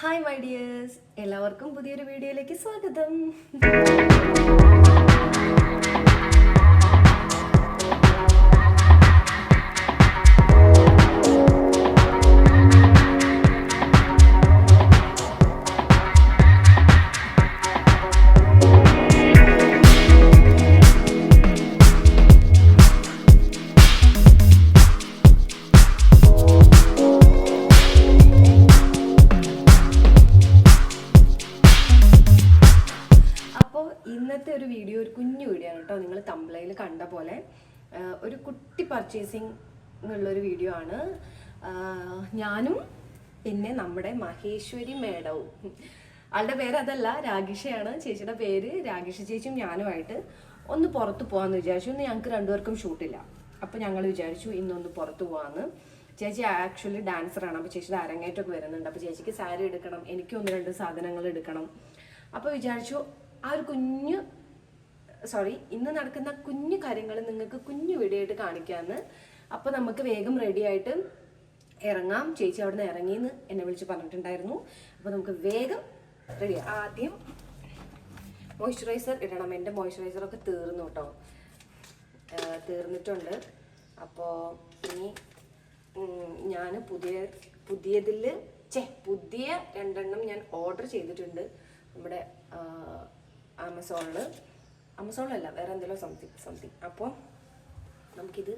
Hi my dears എല്ലാവർക്കും പുതിയൊരു വീഡിയോയിലേക്ക് സ്വാഗതം. കേട്ടോ. നിങ്ങൾ തമ്പ്ലയിൽ കണ്ട പോലെ ഒരു കുട്ടി പർച്ചേസിങ് എന്നുള്ളൊരു വീഡിയോ ആണ്. ഞാനും പിന്നെ നമ്മുടെ മഹേശ്വരി മേഡവും. ആളുടെ പേര് അതല്ല രാഗിഷയാണ്. ചേച്ചിയുടെ പേര് രാഗിഷ ചേച്ചിയും ഞാനുമായിട്ട് ഒന്ന് പുറത്ത് പോകാമെന്ന് വിചാരിച്ചു. ഇന്ന് ഞങ്ങൾക്ക് രണ്ടുപേർക്കും ഷൂട്ടില്ല അപ്പോൾ ഞങ്ങൾ വിചാരിച്ചു ഇന്നൊന്ന് പുറത്ത് പോകാമെന്ന് ചേച്ചി ആക്ച്വലി ഡാൻസറാണ് അപ്പോൾ ചേച്ചിയുടെ അരങ്ങേറ്റമൊക്കെ വരുന്നുണ്ട്. അപ്പോൾ ചേച്ചിക്ക് സാരി എടുക്കണം. എനിക്ക് ഒന്ന് രണ്ട് സാധനങ്ങൾ എടുക്കണം. അപ്പോൾ വിചാരിച്ചു ആ ഒരു കുഞ്ഞു സോറി ഇന്ന് നടക്കുന്ന കുഞ്ഞു കാര്യങ്ങൾ നിങ്ങൾക്ക് കുഞ്ഞു വീഡിയോ ആയിട്ട് കാണിക്കാമെന്ന് അപ്പോൾ നമുക്ക് വേഗം റെഡി ആയിട്ട് ഇറങ്ങാം. ചേച്ചി അവിടെ നിന്ന് ഇറങ്ങിയെന്ന് എന്നെ വിളിച്ച് പറഞ്ഞിട്ടുണ്ടായിരുന്നു. അപ്പോൾ നമുക്ക് വേഗം റെഡി ആദ്യം മോയ്സ്ചറൈസർ ഇടണം. എന്റെ മോയ്സ്ചറൈസറൊക്കെ തീർന്നു കേട്ടോ തീർന്നിട്ടുണ്ട്. അപ്പോൾ ഇനി ഞാൻ പുതിയ പുതിയതിൽ ചേ പുതിയ രണ്ടെണ്ണം ഞാൻ ഓർഡർ ചെയ്തിട്ടുണ്ട്. നമ്മുടെ ആമസോണിൽ ആമസോണിലല്ല വേറെ എന്തെങ്കിലും സംതിങ് സംതിങ് അപ്പോൾ നമുക്കിത്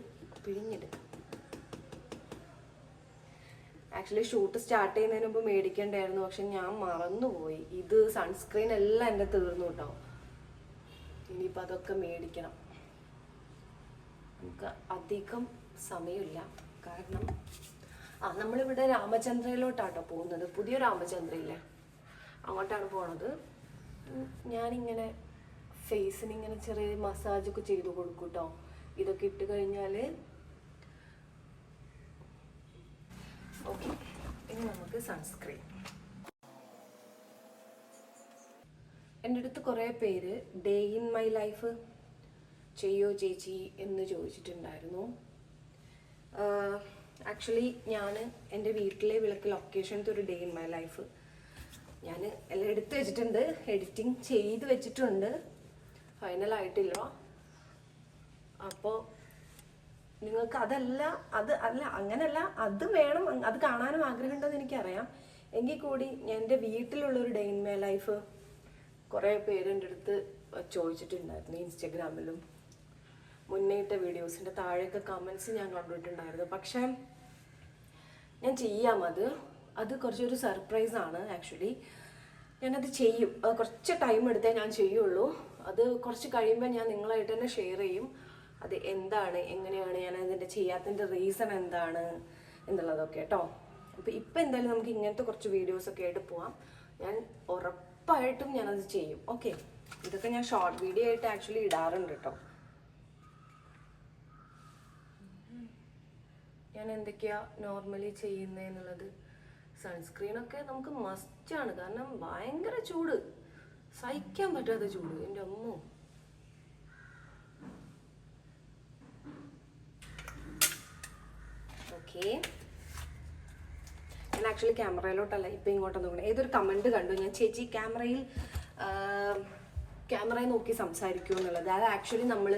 പിഴിഞ്ഞെടുക്കാം. ആക്ച്വലി ഷൂട്ട് സ്റ്റാർട്ട് ചെയ്യുന്നതിന് മുമ്പ് മേടിക്കണ്ടായിരുന്നു പക്ഷെ ഞാൻ മറന്നുപോയി. ഇത് സൺസ്ക്രീൻ എല്ലാം എന്റെ തീർന്നു കേട്ടോ ഇനിയിപ്പോൾ അതൊക്കെ മേടിക്കണം. നമുക്ക് അധികം സമയമില്ല. കാരണം ആ നമ്മളിവിടെ രാമചന്ദ്രയിലോട്ടാട്ടോ പോകുന്നത്. പുതിയ രാമചന്ദ്രയില്ലേ? അങ്ങോട്ടാണ് പോണത്. ഞാനിങ്ങനെ ഫേസിന് ഇങ്ങനെ ചെറിയ മസാജൊക്കെ ചെയ്ത് കൊടുക്കും കേട്ടോ ഇതൊക്കെ ഇട്ട് കഴിഞ്ഞാൽ ഓക്കെ ഇനി നമുക്ക് സൺസ്ക്രീൻ എന്റെ അടുത്ത് കുറേ പേര് ഡേ ഇൻ മൈ ലൈഫ് ചെയ്യോ ചേച്ചി? എന്ന് ചോദിച്ചിട്ടുണ്ടായിരുന്നു. ആക്ച്വലി ഞാൻ എന്റെ വീട്ടിലെ വിളക്ക് ലൊക്കേഷനത്തെ ഒരു ഡേ ഇൻ മൈ ലൈഫ്. ഞാൻ എല്ലാം എടുത്ത് വെച്ചിട്ടുണ്ട് എഡിറ്റിംഗ് ചെയ്ത് വെച്ചിട്ടുണ്ട്. ഫൈനൽ ആയിട്ടില്ല അപ്പോൾ നിങ്ങൾക്ക് അതല്ല അത് അല്ല അങ്ങനല്ല അത് വേണം അത് കാണാനും ആഗ്രഹമുണ്ടെന്ന് എനിക്കറിയാം. എങ്കിൽ കൂടി എന്റെ വീട്ടിലുള്ളൊരു ഡേ ഇൻ മൈ ലൈഫ് കുറേ പേര് എന്റെ അടുത്ത് ചോദിച്ചിട്ടുണ്ടായിരുന്നു ഇൻസ്റ്റഗ്രാമിലും. മുന്നേ ഇട്ട വീഡിയോസിന്റെ താഴെയൊക്കെ കമൻസ് ഞാൻ കണ്ടിട്ടുണ്ടായിരുന്നു. പക്ഷേ ഞാൻ ചെയ്യാം അത്. അത് കുറച്ചൊരു സർപ്രൈസാണ് ആക്ച്വലി ഞാനത് ചെയ്യും. കുറച്ച് ടൈം എടുത്തേ ഞാൻ ചെയ്യുള്ളൂ. അത് കുറച്ച് കഴിയുമ്പോൾ ഞാൻ നിങ്ങളായിട്ട് തന്നെ ഷെയർ ചെയ്യും. അത് എന്താണ് എങ്ങനെയാണ് ഞാൻ അതിന്റെ ചെയ്യാത്തതിന്റെ റീസൺ എന്താണ് എന്നുള്ളതൊക്കെ കേട്ടോ അപ്പോൾ ഇപ്പം എന്തായാലും നമുക്ക് ഇങ്ങനത്തെ കുറച്ച് വീഡിയോസൊക്കെ ആയിട്ട് പോവാം. ഞാൻ ഉറപ്പായിട്ടും ഞാനത് ചെയ്യും. ഓക്കെ ഇതൊക്കെ ഞാൻ ഷോർട്ട് വീഡിയോ ആയിട്ട് ആക്ച്വലി ഇടാറുണ്ട് കേട്ടോ ഞാൻ എന്തൊക്കെയാ നോർമലി ചെയ്യുന്നതെന്നുള്ളത് സൺസ്ക്രീനൊക്കെ നമുക്ക് മസ്റ്റാണ് കാരണം ഭയങ്കര ചൂട്. സഹിക്കാൻ പറ്റാത്ത ചൂട് എന്റെ അമ്മോ. ഞാൻ ആക്ച്വലി ക്യാമറയിലോട്ടല്ല ഇപ്പം ഇങ്ങോട്ട് നോക്കണം. ഏതൊരു കമന്റ് കണ്ടു? ഞാൻ ചേച്ചി ക്യാമറയിൽ ക്യാമറയിൽ നോക്കി സംസാരിക്കൂ എന്നുള്ളത്. അത് ആക്ച്വലി നമ്മൾ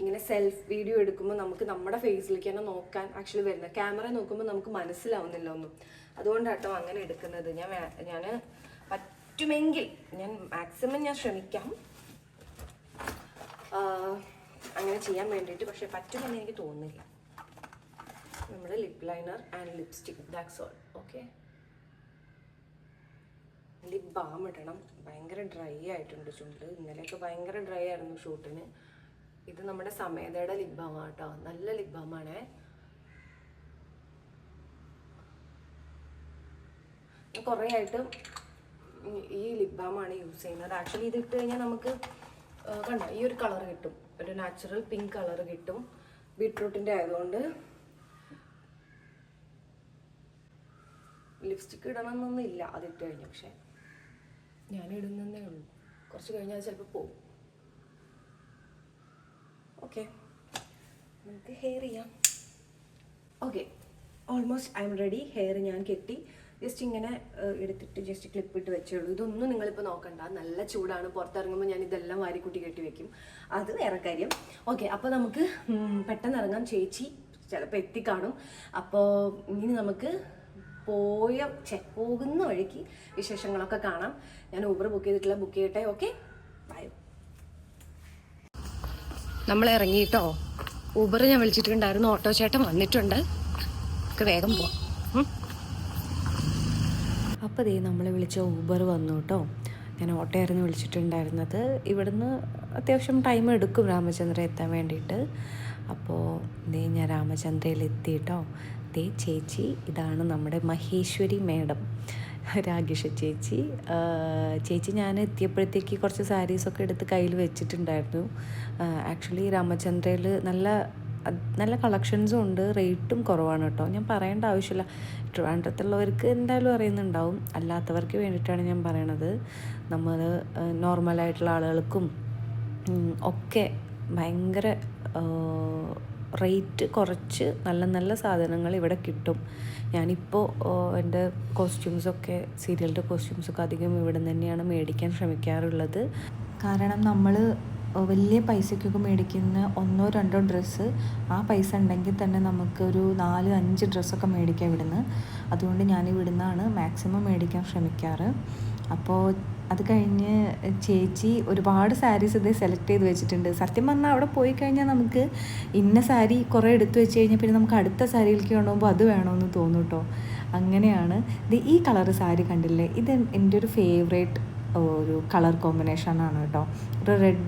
ഇങ്ങനെ സെൽഫ് വീഡിയോ എടുക്കുമ്പോൾ നമുക്ക് നമ്മുടെ ഫേസിലേക്ക് തന്നെ നോക്കാൻ ആക്ച്വലി വരുന്നത് ക്യാമറ നോക്കുമ്പോൾ നമുക്ക് മനസ്സിലാവുന്നില്ല ഒന്നും. അതുകൊണ്ടാട്ടോ അങ്ങനെ എടുക്കുന്നത്. ഞാൻ ഞാൻ പറ്റുമെങ്കിൽ ഞാൻ മാക്സിമം ഞാൻ ശ്രമിക്കാം. അങ്ങനെ ചെയ്യാൻ വേണ്ടിയിട്ട് പക്ഷെ പറ്റുമെന്ന് എനിക്ക് തോന്നുന്നില്ല. നമ്മുടെ lip liner and lipstick that's all okay lip balm ഇടണം. ഭയങ്കര ഡ്രൈ ആയിട്ടുണ്ട് ചുണ്ട് ഇന്നലെയൊക്കെ ഭയങ്കര ഡ്രൈ ആയിരുന്നു ഷൂട്ടിന്. ഇത് നമ്മുടെ സമേതയുടെ ലിപ് ബാം കേട്ടോ നല്ല ലിപ് ബാമാണേ കുറേ ആയിട്ട് ഈ- ലിപ് ബാമാണ് യൂസ് ചെയ്യുന്നത്. ആക്ച്വലി ഇത് ഇട്ട് കഴിഞ്ഞാൽ നമുക്ക് കണ്ട? ഈ ഒരു കളർ കിട്ടും. ഒരു നാച്ചുറൽ പിങ്ക് കളർ കിട്ടും. ബീട്രൂട്ടിന്റെ ആയതുകൊണ്ട് ലിപ്സ്റ്റിക്ക് ഇടണം എന്നൊന്നും ഇല്ല അതിട്ട് കഴിഞ്ഞു. പക്ഷെ ഞാൻ ഇടുന്നതേ ഉള്ളൂ. കുറച്ച് കഴിഞ്ഞാൽ ചിലപ്പോൾ പോകും ഓക്കെ നമുക്ക് ഹെയർ ചെയ്യാം. Okay almost I'm ready hair ഞാൻ കെട്ടി. ജസ്റ്റ് ഇങ്ങനെ എടുത്തിട്ട് ജസ്റ്റ് ക്ലിപ്പ് ഇട്ട് വെച്ചേ ഉള്ളൂ ഇതൊന്നും നിങ്ങളിപ്പോൾ നോക്കണ്ട. നല്ല ചൂടാണ്. പുറത്തിറങ്ങുമ്പോൾ ഞാൻ ഇതെല്ലാം വാരി വാരിക്കുട്ടി കെട്ടി വെക്കും. അത് വേറെ കാര്യം. ഓക്കെ അപ്പോൾ നമുക്ക് പെട്ടെന്ന് ഇറങ്ങാം ചേച്ചി ചിലപ്പോൾ എത്തിക്കാണും. അപ്പോൾ ഇനി നമുക്ക് പോയ ചെ പോകുന്ന വഴിക്ക് വിശേഷങ്ങളൊക്കെ കാണാം. ഞാൻ ഊബർ ബുക്ക് ചെയ്തിട്ടില്ല. ബുക്ക് ചെയ്യട്ടെ ഓക്കെ ബൈ നമ്മൾ ഇറങ്ങിയിട്ടോ ഊബർ ഞാൻ വിളിച്ചിട്ടുണ്ടായിരുന്നു. ഓട്ടോ ചേട്ടൻ വന്നിട്ടുണ്ട്. നമുക്ക് വേഗം പോവാം. അപ്പോൾ ദേ നമ്മൾ വിളിച്ച ഊബർ വന്നു കേട്ടോ ഞാൻ ഓട്ടോ ആയിരുന്നു വിളിച്ചിട്ടുണ്ടായിരുന്നത്. ഇവിടുന്ന് അത്യാവശ്യം ടൈം എടുക്കും രാമചന്ദ്ര എത്താൻ വേണ്ടിയിട്ട്. അപ്പോൾ ദേ ഞാൻ രാമചന്ദ്രയിൽ എത്തി കേട്ടോ ദേ ചേച്ചി ഇതാണ് നമ്മുടെ മഹേശ്വരി മേഡം. രാഗേഷ ചേച്ചി. ചേച്ചി ഞാൻ എത്തിയപ്പോഴത്തേക്ക് കുറച്ച് സാരീസൊക്കെ എടുത്ത് കയ്യിൽ വെച്ചിട്ടുണ്ടായിരുന്നു. ആക്ച്വലി രാമചന്ദ്രയിൽ നല്ല നല്ല കളക്ഷൻസും ഉണ്ട്. റേറ്റും കുറവാണ് കേട്ടോ. ഞാൻ പറയേണ്ട ആവശ്യമില്ല. ട്രിവാൻഡ്രത്തുള്ളവർക്ക് എന്തായാലും അറിയുന്നുണ്ടാവും. അല്ലാത്തവർക്ക് വേണ്ടിയിട്ടാണ് ഞാൻ പറയണത്. നമ്മൾ നോർമലായിട്ടുള്ള ആളുകൾക്കും ഒക്കെ ഭയങ്കര റേറ്റ് കുറച്ച് നല്ല നല്ല സാധനങ്ങൾ ഇവിടെ കിട്ടും. ഞാനിപ്പോൾ എന്റെ കോസ്റ്റ്യൂംസൊക്കെ സീരിയലിന്റെ കോസ്റ്റ്യൂംസൊക്കെ അധികം ഇവിടെ തന്നെയാണ് മേടിക്കാൻ ശ്രമിക്കാറുള്ളത്. കാരണം നമ്മൾ വലിയ പൈസയ്ക്കൊക്കെ മേടിക്കുന്ന ഒന്നോ രണ്ടോ ഡ്രസ്സ് ആ പൈസ ഉണ്ടെങ്കിൽ തന്നെ നമുക്കൊരു നാല് അഞ്ച് ഡ്രസ്സൊക്കെ മേടിക്കാം ഇവിടുന്ന്. അതുകൊണ്ട് ഞാൻ ഇവിടുന്നാണ് മാക്സിമം മേടിക്കാൻ ശ്രമിക്കാറ്. അപ്പോൾ അത് കഴിഞ്ഞ് ചേച്ചി ഒരുപാട് സാരീസ് ഇത് സെലക്ട് ചെയ്ത് വെച്ചിട്ടുണ്ട്. സത്യം പറഞ്ഞാൽ അവിടെ പോയി കഴിഞ്ഞാൽ നമുക്ക് ഇന്ന സാരി കുറേ എടുത്തു വെച്ച് കഴിഞ്ഞാൽ പിന്നെ നമുക്ക് അടുത്ത സാരിയിലേക്ക് കൊണ്ടുപോകുമ്പോൾ അത് വേണമെന്ന് തോന്നും കേട്ടോ അങ്ങനെയാണ്. ഇത് ഈ കളർ സാരി കണ്ടില്ലേ? ഇത് എന്റെ ഒരു ഫേവറേറ്റ് ഒരു കളർ കോമ്പിനേഷനാണ് കേട്ടോ ഒരു റെഡ്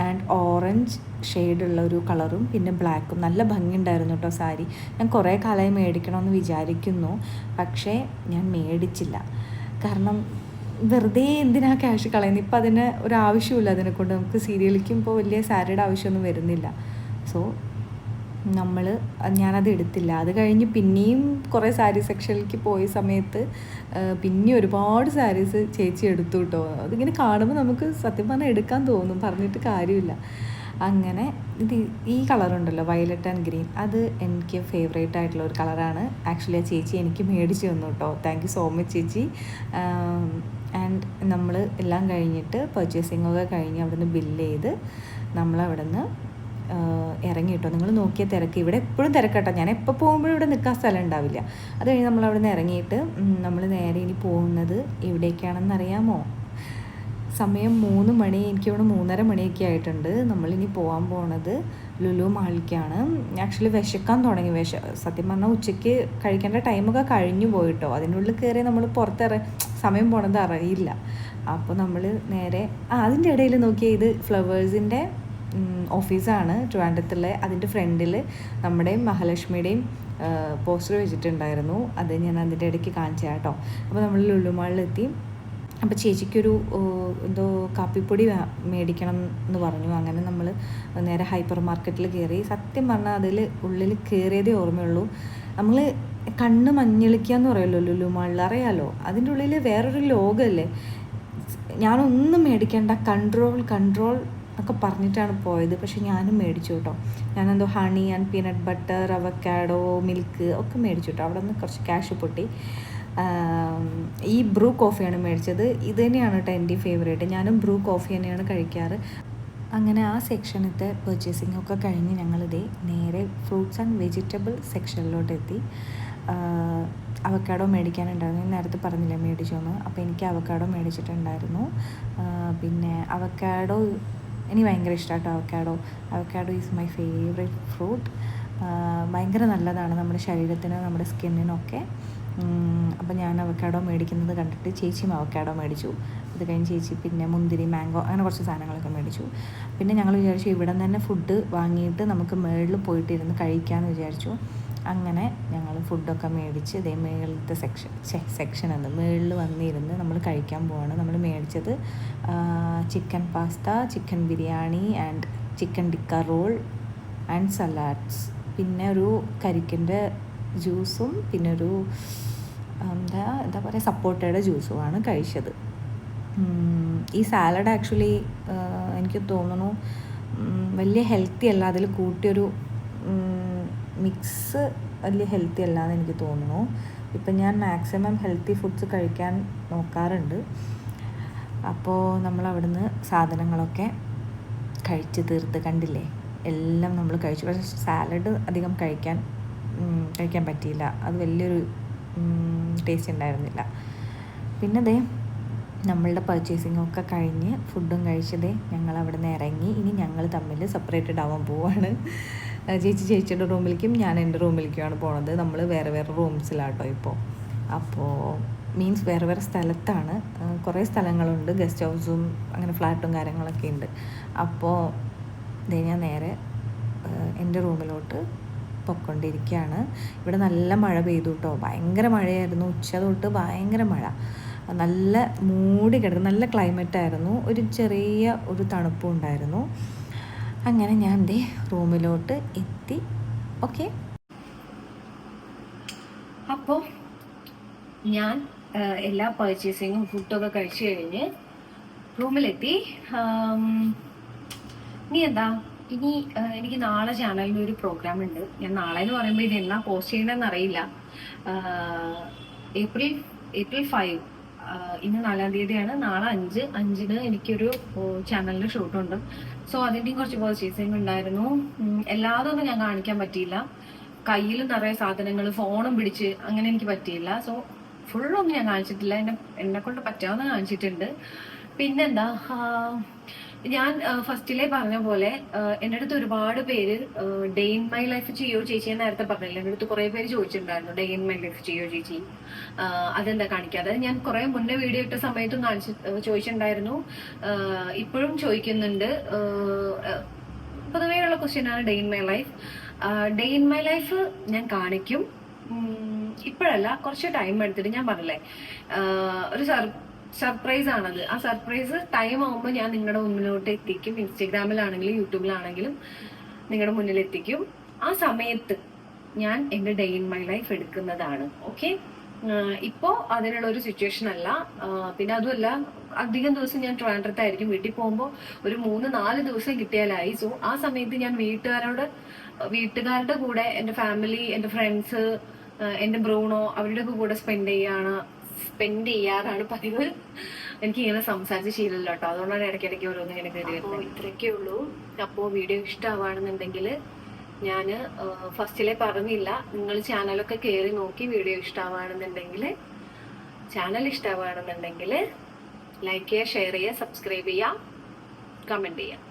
ആൻഡ് ഓറഞ്ച് ഷെയ്ഡുള്ള ഒരു കളറും പിന്നെ ബ്ലാക്കും. നല്ല ഭംഗിയുണ്ടായിരുന്നു കേട്ടോ സാരി. ഞാൻ കുറേ കാലമായി മേടിക്കണമെന്ന് വിചാരിക്കുന്നു. പക്ഷേ ഞാൻ മേടിച്ചില്ല. കാരണം വെറുതെ എന്തിനാ ക്യാഷ് കളയുന്നത് ഇപ്പം അതിന് ഒരു ആവശ്യമില്ല അതിനെ കൊണ്ട് നമുക്ക് സീരിയലിക്കും ഇപ്പോൾ വലിയ സാരിയുടെ ആവശ്യമൊന്നും വരുന്നില്ല. സോ നമ്മൾ ഞാനത് എടുത്തില്ല. അത് കഴിഞ്ഞ് പിന്നെയും കുറേ സാരി സെക്ഷനിലേക്ക് പോയ സമയത്ത് പിന്നെ ഒരുപാട് സാരീസ് ചേച്ചി എടുത്തു കേട്ടോ അതിങ്ങനെ കാണുമ്പോൾ നമുക്ക് സത്യം പറഞ്ഞാൽ എടുക്കാൻ തോന്നും. പറഞ്ഞിട്ട് കാര്യമില്ല. അങ്ങനെ ഇത് ഈ കളറുണ്ടല്ലോ വയലറ്റ് ആൻഡ് ഗ്രീൻ. അത് എനിക്ക് ഫേവറേറ്റ് ആയിട്ടുള്ള ഒരു കളറാണ്. ആക്ച്വലി ആ ചേച്ചി എനിക്ക് മേടിച്ച് തന്നു കേട്ടോ താങ്ക് യു സോ മച്ച് ചേച്ചി. ആൻഡ് നമ്മൾ എല്ലാം കഴിഞ്ഞിട്ട് പർച്ചേസിംഗ് ഒക്കെ കഴിഞ്ഞ് അവിടുന്ന് ബില്ല് ചെയ്ത് നമ്മൾ അവിടുന്ന് ഇറങ്ങി കേട്ടോ നിങ്ങൾ നോക്കിയ തിരക്ക്. ഇവിടെ എപ്പോഴും തിരക്കട്ടോ. ഞാൻ എപ്പോൾ പോകുമ്പോഴും ഇവിടെ നിൽക്കാൻ സ്ഥലം ഉണ്ടാവില്ല. അത് കഴിഞ്ഞ് നമ്മൾ അവിടെ നിന്ന് ഇറങ്ങിയിട്ട് നമ്മൾ നേരെ ഇനി പോകുന്നത് എവിടേക്കാണെന്ന് അറിയാമോ സമയം മൂന്ന് മണി എനിക്കിവിടെ മൂന്നര മണിയൊക്കെ ആയിട്ടുണ്ട്. നമ്മളിനി പോകാൻ പോണത് ലുലു മാളിക്കാണ് ആക്ച്വലി വിശക്കാൻ തുടങ്ങി. വിശ സത്യം പറഞ്ഞാൽ ഉച്ചയ്ക്ക് കഴിക്കേണ്ട ടൈമൊക്കെ കഴിഞ്ഞു പോയിട്ടോ. അതിനുള്ളിൽ കയറി നമ്മൾ പുറത്തിറ സമയം പോണത് അറിയില്ല. അപ്പോൾ നമ്മൾ നേരെ ആ അതിന്റെ ഇടയിൽ നോക്കിയാൽ ഇത് ഫ്ലവേഴ്സിന്റെ ഓഫീസാണ് ട്രിവാൻഡ്രത്തുള്ള അതിന്റെ ഫ്രണ്ടിൽ നമ്മുടെയും മഹാലക്ഷ്മിയുടെയും പോസ്റ്റർ വെച്ചിട്ടുണ്ടായിരുന്നു. അത് ഞാൻ അതിന്റെ ഇടയ്ക്ക് കാണിച്ചു കേട്ടോ. അപ്പോൾ നമ്മൾ ലുലുമാളിലെത്തി അപ്പോൾ ചേച്ചിക്കൊരു എന്തോ കാപ്പിപ്പൊടി മേടിക്കണം എന്ന് പറഞ്ഞു. അങ്ങനെ നമ്മൾ നേരെ ഹൈപ്പർ മാർക്കറ്റിൽ കയറി. സത്യം പറഞ്ഞാൽ അതിൽ ഉള്ളിൽ കയറിയതേ ഓർമ്മയുള്ളൂ. നമ്മൾ കണ്ണ് മഞ്ഞളിക്കുക എന്ന് പറയുമല്ലോ ലുലുമാളിൽ അറിയാലോ? അതിന്റെ ഉള്ളിൽ വേറൊരു ലോകമല്ലേ? ഞാനൊന്നും മേടിക്കേണ്ട. കൺട്രോൾ കൺട്രോൾ ഒക്കെ പറഞ്ഞിട്ടാണ് പോയത്. പക്ഷെ ഞാനും മേടിച്ചു കേട്ടോ. ഞാനെന്തോ honey and peanut butter avocado milk ഒക്കെ മേടിച്ചു കേട്ടോ. അവിടെ നിന്ന് കുറച്ച് ക്യാഷ് പൊട്ടി. ഈ ബ്രൂ കോഫിയാണ് മേടിച്ചത്. ഇത് തന്നെയാണ് കേട്ടോ എന്റെ ഫേവറേറ്റ് ഞാനും ബ്രൂ കോഫി തന്നെയാണ് കഴിക്കാറ്. അങ്ങനെ ആ സെക്ഷനത്തെ പർച്ചേസിംഗ് ഒക്കെ കഴിഞ്ഞ് ഞങ്ങളിതേ നേരെ ഫ്രൂട്ട്സ് ആൻഡ് വെജിറ്റബിൾ സെക്ഷനിലോട്ട് എത്തി. അവക്കാഡോ മേടിക്കാനുണ്ടായിരുന്നു. നേരത്തെ പറഞ്ഞില്ല മേടിച്ചോന്ന്. അപ്പോൾ എനിക്ക് അവക്കാഡോ മേടിച്ചിട്ടുണ്ടായിരുന്നു. പിന്നെ അവക്കാഡോ എനിക്ക് ഭയങ്കര ഇഷ്ടമാട്ടോ avocado avocado is my favourite fruit ഭയങ്കര നല്ലതാണ് നമ്മുടെ ശരീരത്തിനും നമ്മുടെ സ്കിന്നിനൊക്കെ. അപ്പോൾ ഞാൻ അവക്കാഡോ മേടിക്കുന്നത് കണ്ടിട്ട് ചേച്ചിയും അവക്കാഡോ മേടിച്ചു. അത് കഴിഞ്ഞ് ചേച്ചി പിന്നെ മുന്തിരി മാംഗോ അങ്ങനെ കുറച്ച് സാധനങ്ങളൊക്കെ മേടിച്ചു. പിന്നെ ഞങ്ങൾ വിചാരിച്ചു ഇവിടെ തന്നെ ഫുഡ് വാങ്ങിയിട്ട് നമുക്ക് മേളിൽ പോയിട്ട് ഇരുന്ന് കഴിക്കാമെന്ന് വിചാരിച്ചു. അങ്ങനെ ഞങ്ങൾ ഫുഡൊക്കെ മേടിച്ച് ഇതേ മേളിലത്തെ സെക്ഷൻ സെക്ഷൻ എന്ന് മേളിൽ വന്നിരുന്ന് നമ്മൾ കഴിക്കാൻ പോവാണ്. നമ്മൾ മേടിച്ചത് chicken pasta chicken biryani and chicken tikka roll and salads പിന്നെ ഒരു കരിക്കിന്റെ ജ്യൂസും പിന്നെ ഒരു എന്താ എന്താ പറയുക സപ്പോട്ടയുടെ ജ്യൂസുമാണ് കഴിച്ചത്. ഈ സാലഡ് ആക്ച്വലി എനിക്ക് തോന്നുന്നു വലിയ ഹെൽത്തി അല്ല. അതിൽ കൂട്ടിയൊരു മിക്സ് വലിയ ഹെൽത്തി അല്ല എന്ന് എനിക്ക് തോന്നുന്നു. ഇപ്പം ഞാൻ മാക്സിമം ഹെൽത്തി ഫുഡ്സ് കഴിക്കാൻ നോക്കാറുണ്ട്. അപ്പോൾ നമ്മൾ അവിടുന്ന് സാധനങ്ങളൊക്കെ കഴിച്ച് തീർത്ത് കണ്ടില്ലേ? എല്ലാം നമ്മൾ കഴിച്ചു. പക്ഷേ സാലഡ് അധികം കഴിക്കാൻ കഴിക്കാൻ പറ്റിയില്ല. അത് വലിയൊരു ടേസ്റ്റ് ഉണ്ടായിരുന്നില്ല. പിന്നെ ദേ നമ്മളുടെ പർച്ചേസിംഗ് ഒക്കെ കഴിഞ്ഞ് ഫുഡും കഴിച്ചതേ ഞങ്ങൾ അവിടെ ഇറങ്ങി. ഇനി ഞങ്ങൾ തമ്മിൽ സെപ്പറേറ്റഡ് ആവാൻ പോവാണ്. ചേച്ചി ചേച്ചിയുടെ റൂമിലേക്കും ഞാൻ എന്റെ റൂമിലേക്കുമാണ് പോണത്. നമ്മൾ വേറെ വേറെ റൂംസിലാട്ടോ ഇപ്പോൾ അപ്പോൾ മീൻസ് വേറെ വേറെ സ്ഥലത്താണ്. കുറേ സ്ഥലങ്ങളുണ്ട്. ഗസ്റ്റ് ഹൗസും അങ്ങനെ ഫ്ലാറ്റും കാര്യങ്ങളൊക്കെ ഉണ്ട്. അപ്പോൾ ദേ ഞാൻ നേരെ എന്റെ റൂമിലോട്ട് പൊയ്ക്കൊണ്ടിരിക്കുകയാണ്. ഇവിടെ നല്ല മഴ പെയ്തു കേട്ടോ ഭയങ്കര മഴയായിരുന്നു. ഉച്ച തൊട്ട് ഭയങ്കര മഴ. നല്ല മൂടി കിടക്കും നല്ല ക്ലൈമറ്റായിരുന്നു ഒരു ചെറിയ ഒരു തണുപ്പും ഉണ്ടായിരുന്നു. അങ്ങനെ ഞാൻ ദേ റൂമിലോട്ട് എത്തി. ഓക്കെ അപ്പോൾ ഞാൻ എല്ലാ പർച്ചേസിങ്ങും ഫുഡൊക്കെ കഴിച്ചു കഴിഞ്ഞ് റൂമിലെത്തി. നീ എന്താ? ഇനി എനിക്ക് നാളെ ചാനലിൽ ഒരു പ്രോഗ്രാം ഉണ്ട്. ഞാൻ നാളെ എന്ന് പറയുമ്പോൾ ഇത് എന്നാ പോസ്റ്റ് ചെയ്യണമെന്ന് അറിയില്ല ഏപ്രിൽ ഏപ്രിൽ ഫൈവ് ഇന്ന് നാലാം തീയതിയാണ്. നാളെ അഞ്ച് അഞ്ചിന് എനിക്കൊരു ചാനലിൽ ഷൂട്ടുണ്ട് സോ അതിന്റെയും കുറച്ച് പർച്ചേസിങ് ഉണ്ടായിരുന്നു. എല്ലാതൊന്നും ഞാൻ കാണിക്കാൻ പറ്റിയില്ല. കയ്യിൽ നിറയെ സാധനങ്ങൾ ഫോണും പിടിച്ച് അങ്ങനെ എനിക്ക് പറ്റിയില്ല. സോ ഫുള്ളൊന്നും ഞാൻ കാണിച്ചിട്ടില്ല. എന്നെ എന്നെ കൊണ്ട് പറ്റാവുന്ന കാണിച്ചിട്ടുണ്ട്. പിന്നെന്താ ഞാൻ ഫസ്റ്റിലെ പറഞ്ഞ പോലെ എന്റെ അടുത്ത് ഒരുപാട് പേര് ഡേ ഇൻ മൈ ലൈഫ് ചെയ്യോ ചേച്ചി എന്ന് നേരത്തെ പറഞ്ഞില്ല എന്റെ അടുത്ത് കുറേ പേര് ചോദിച്ചിട്ടുണ്ടായിരുന്നു ഡേ ഇൻ മൈ ലൈഫ് ചെയ്യോ ചേച്ചി. അതെന്താ കാണിക്കാതെ ഞാൻ കുറേ മുന്നേ വീഡിയോ ഇട്ട സമയത്തും കാണിച്ച് ചോദിച്ചിട്ടുണ്ടായിരുന്നു. ഇപ്പോഴും ചോദിക്കുന്നുണ്ട്. പൊതുവെയുള്ള ക്വസ്റ്റ്യനാണ് day in my life. Day in my life ഞാൻ കാണിക്കും. ഇപ്പോഴല്ല കുറച്ച് ടൈം എടുത്തിട്ട് ഞാൻ പറഞ്ഞില്ലേ ഒരു സർ സർപ്രൈസ് ആണത്. ആ സർപ്രൈസ് ടൈം ആകുമ്പോൾ ഞാൻ നിങ്ങളുടെ മുന്നിലോട്ട് എത്തിക്കും. ഇൻസ്റ്റഗ്രാമിലാണെങ്കിലും യൂട്യൂബിലാണെങ്കിലും നിങ്ങളുടെ മുന്നിൽ എത്തിക്കും. ആ സമയത്ത് ഞാൻ എന്റെ ഡേ ഇൻ മൈ ലൈഫ് എടുക്കുന്നതാണ്. ഓക്കെ ഇപ്പോ അതിനുള്ള ഒരു സിറ്റുവേഷൻ അല്ല. പിന്നെ അതുമല്ല അധികം ദിവസം ഞാൻ ട്രിവാൻഡ്രത്തായിരിക്കും വീട്ടിൽ പോകുമ്പോൾ ഒരു മൂന്ന് നാല് ദിവസം കിട്ടിയാലായി. സോ ആ സമയത്ത് ഞാൻ വീട്ടുകാരോട് വീട്ടുകാരുടെ കൂടെ എന്റെ ഫാമിലി എന്റെ ഫ്രണ്ട്സ് എന്റെ ബ്രൂണോ അവരുടെ കൂടെ സ്പെൻഡ് ചെയ്യാണ്. സ്പെൻഡ് ചെയ്യാറാണ് പതിവ്. എനിക്ക് ഇങ്ങനെ സംസാരിച്ച് ശീലമില്ല കേട്ടോ. അതുകൊണ്ടാണ് ഇടയ്ക്കിടയ്ക്ക് ഓരോന്ന് ഇങ്ങനെ കയറി വരുന്നത്. ഇത്രയൊക്കെ ഉള്ളൂ. അപ്പോൾ വീഡിയോ ഇഷ്ടമാവാണെന്നുണ്ടെങ്കിൽ ഞാൻ ഫസ്റ്റിലെ പറഞ്ഞില്ല. നിങ്ങൾ ചാനലൊക്കെ കയറി നോക്കി വീഡിയോ ഇഷ്ടമാവാണെന്നുണ്ടെങ്കിൽ ചാനൽ ഇഷ്ടമാവാണെന്നുണ്ടെങ്കിൽ ലൈക്ക് ചെയ്യുക ഷെയർ ചെയ്യുക സബ്സ്ക്രൈബ് ചെയ്യുക കമന്റ് ചെയ്യുക.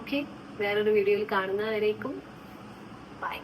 ഓക്കെ വേറൊരു വീഡിയോയിൽ കാണുന്നവരേക്കും. ബൈ